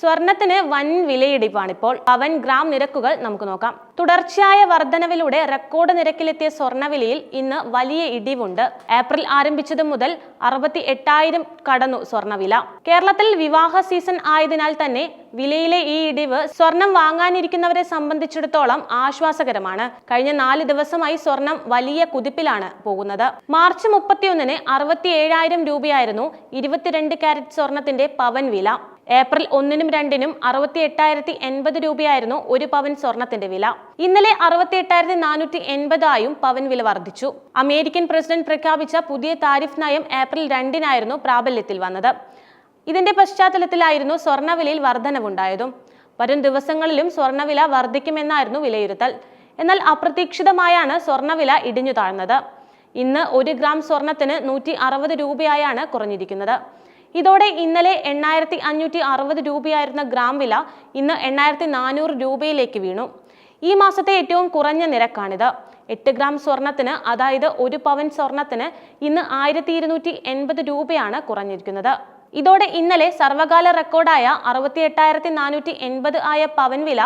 സ്വർണത്തിന് വൻ വിലയിടിപ്പാണിപ്പോൾ പവൻ ഗ്രാം നിരക്കുകൾ നമുക്ക് നോക്കാം. തുടർച്ചയായ വർധനവിലൂടെ റെക്കോർഡ് നിരക്കിലെത്തിയ സ്വർണവിലയിൽ ഇന്ന് വലിയ ഇടിവുണ്ട്. ഏപ്രിൽ ആരംഭിച്ചത് മുതൽ അറുപത്തി എട്ടായിരം കടന്നു സ്വർണവില. കേരളത്തിൽ വിവാഹ സീസൺ ആയതിനാൽ തന്നെ വിലയിലെ ഈ ഇടിവ് സ്വർണം വാങ്ങാനിരിക്കുന്നവരെ സംബന്ധിച്ചിടത്തോളം ആശ്വാസകരമാണ്. കഴിഞ്ഞ നാല് ദിവസമായി സ്വർണം വലിയ കുതിപ്പിലാണ് പോകുന്നത്. മാർച്ച് മുപ്പത്തിയൊന്നിന് അറുപത്തി ഏഴായിരം രൂപയായിരുന്നു ഇരുപത്തിരണ്ട് കാരറ്റ് സ്വർണത്തിന്റെ പവൻ വില. ഏപ്രിൽ ഒന്നിനും രണ്ടിനും അറുപത്തി എട്ടായിരത്തി എൺപത് രൂപയായിരുന്നു ഒരു പവൻ സ്വർണത്തിന്റെ വില. ഇന്നലെ അറുപത്തി എട്ടായിരത്തി നാനൂറ്റി എൺപതായും പവൻ വില വർദ്ധിച്ചു. അമേരിക്കൻ പ്രസിഡന്റ് പ്രഖ്യാപിച്ച പുതിയ താരിഫ് നയം ഏപ്രിൽ രണ്ടിനായിരുന്നു പ്രാബല്യത്തിൽ വന്നത്. ഇതിന്റെ പശ്ചാത്തലത്തിലായിരുന്നു സ്വർണവിലയിൽ വർധനവുണ്ടായതും. വരും ദിവസങ്ങളിലും സ്വർണവില വർദ്ധിക്കുമെന്നായിരുന്നു വിലയിരുത്തൽ. എന്നാൽ അപ്രതീക്ഷിതമായാണ് സ്വർണവില ഇടിഞ്ഞു താഴ്ന്നത് ഇന്ന് ഒരു ഗ്രാം സ്വർണത്തിന് നൂറ്റി അറുപത് രൂപയായാണ് കുറഞ്ഞിരിക്കുന്നത്. ഇതോടെ ഇന്നലെ എണ്ണായിരത്തി അഞ്ഞൂറ്റി അറുപത് രൂപയായിരുന്ന ഗ്രാം വില ഇന്ന് എണ്ണായിരത്തി നാനൂറ് രൂപയിലേക്ക് വീണു. ഈ മാസത്തെ ഏറ്റവും കുറഞ്ഞ നിരക്കാണിത്. എട്ട് ഗ്രാം സ്വർണത്തിന് അതായത് ഒരു പവൻ സ്വർണത്തിന് ഇന്ന് ആയിരത്തി ഇരുന്നൂറ്റി എൺപത് രൂപയാണ് കുറഞ്ഞിരിക്കുന്നത്. ഇതോടെ ഇന്നലെ സർവകാല റെക്കോർഡായ അറുപത്തി എട്ടായിരത്തി നാനൂറ്റി എൺപത് ആയ പവൻ വില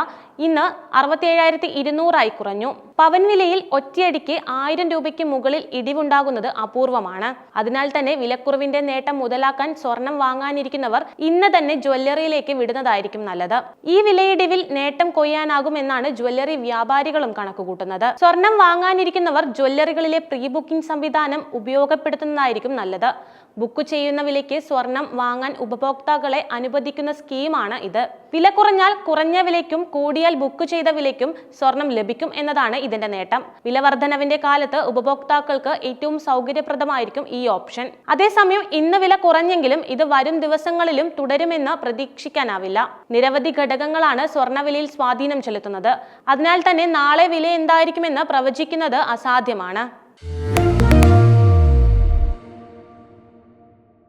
ഇന്ന് അറുപത്തി ഏഴായിരത്തി ഇരുന്നൂറായി കുറഞ്ഞു. പവൻ വിലയിൽ ഒറ്റയടിക്ക് ആയിരം രൂപയ്ക്ക് മുകളിൽ ഇടിവുണ്ടാകുന്നത് അപൂർവമാണ്. അതിനാൽ തന്നെ വിലക്കുറവിന്റെ നേട്ടം മുതലാക്കാൻ സ്വർണം വാങ്ങാനിരിക്കുന്നവർ ഇന്ന് തന്നെ ജ്വല്ലറിയിലേക്ക് വിടുന്നതായിരിക്കും നല്ലത്. ഈ വിലയിടിവിൽ നേട്ടം കൊയ്യാനാകുമെന്നാണ് ജ്വല്ലറി വ്യാപാരികളും കണക്കുകൂട്ടുന്നത്. സ്വർണം വാങ്ങാനിരിക്കുന്നവർ ജ്വല്ലറികളിലെ പ്രീ ബുക്കിംഗ് സംവിധാനം ഉപയോഗപ്പെടുത്തുന്നതായിരിക്കും നല്ലത്. ബുക്ക് ചെയ്യുന്ന വിലയ്ക്ക് സ്വർണം വാങ്ങാൻ ഉപഭോക്താക്കളെ അനുവദിക്കുന്ന സ്കീമാണ് ഇത്. വില കുറഞ്ഞാൽ കുറഞ്ഞ വിലയ്ക്കും കൂടിയാൽ ബുക്ക് ചെയ്ത വിലയ്ക്കും സ്വർണം ലഭിക്കും എന്നതാണ് ഇതിന്റെ നേട്ടം. വില വർധനവിന്റെ കാലത്ത് ഉപഭോക്താക്കൾക്ക് ഏറ്റവും സൗകര്യപ്രദമായിരിക്കും ഈ ഓപ്ഷൻ. അതേസമയം ഇന്ന് വില കുറഞ്ഞെങ്കിലും ഇത് വരും ദിവസങ്ങളിലും തുടരുമെന്ന് പ്രതീക്ഷിക്കാനാവില്ല. നിരവധി ഘടകങ്ങളാണ് സ്വർണവിലയിൽ സ്വാധീനം ചെലുത്തുന്നത്. അതിനാൽ തന്നെ നാളെ വില എന്തായിരിക്കുമെന്ന് പ്രവചിക്കുന്നത് അസാധ്യമാണ്.